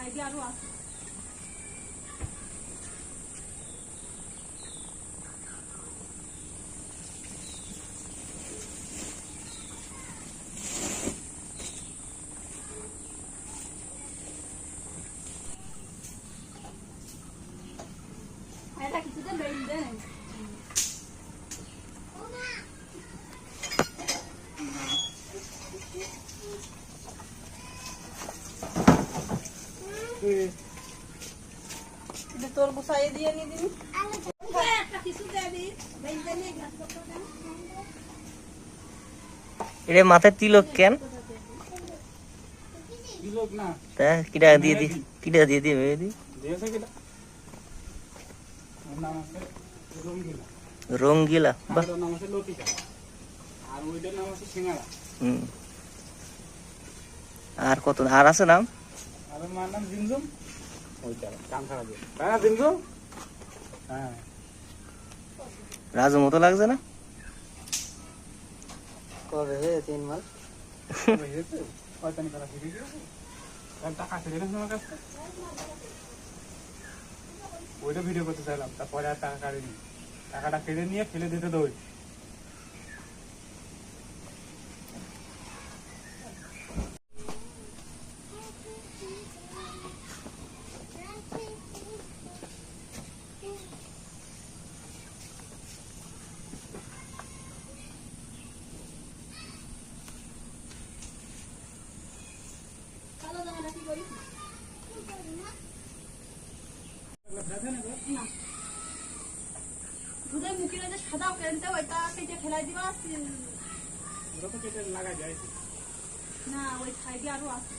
সাইডে আরও আছে এটা কিছুতে লইন দেন এটা তোর বসাই দিয়ে নি দিন দে দি এটা মাথায় তিলক কেন? কিটা দিয়ে দি কিটা দিয়ে দি ওর নাম আছে রঙ্গিলা। বাহ। আর কত আর আছে নাম? আর মার নাম জিমজুম। ওইটা কান খারাপ তাই না জিমজুম? হ্যাঁ। রাজু মতো লাগছে না? কবে হে তিন মাস? গেছে টাকা ছেড়ে আমার কাছে ওইটা ভিডিও করতে চাইলাম তারপরে আর টাকা কাটিনি। টাকাটা কেটে নিয়ে ফেলে দিতে দই দুধের মুখির যে সাদা প্যান্টটা ওইটা কেটে ফেলাই দিবা ওটা তো কেটে লাগা যায়। না ওই সাইডে আরও আছে।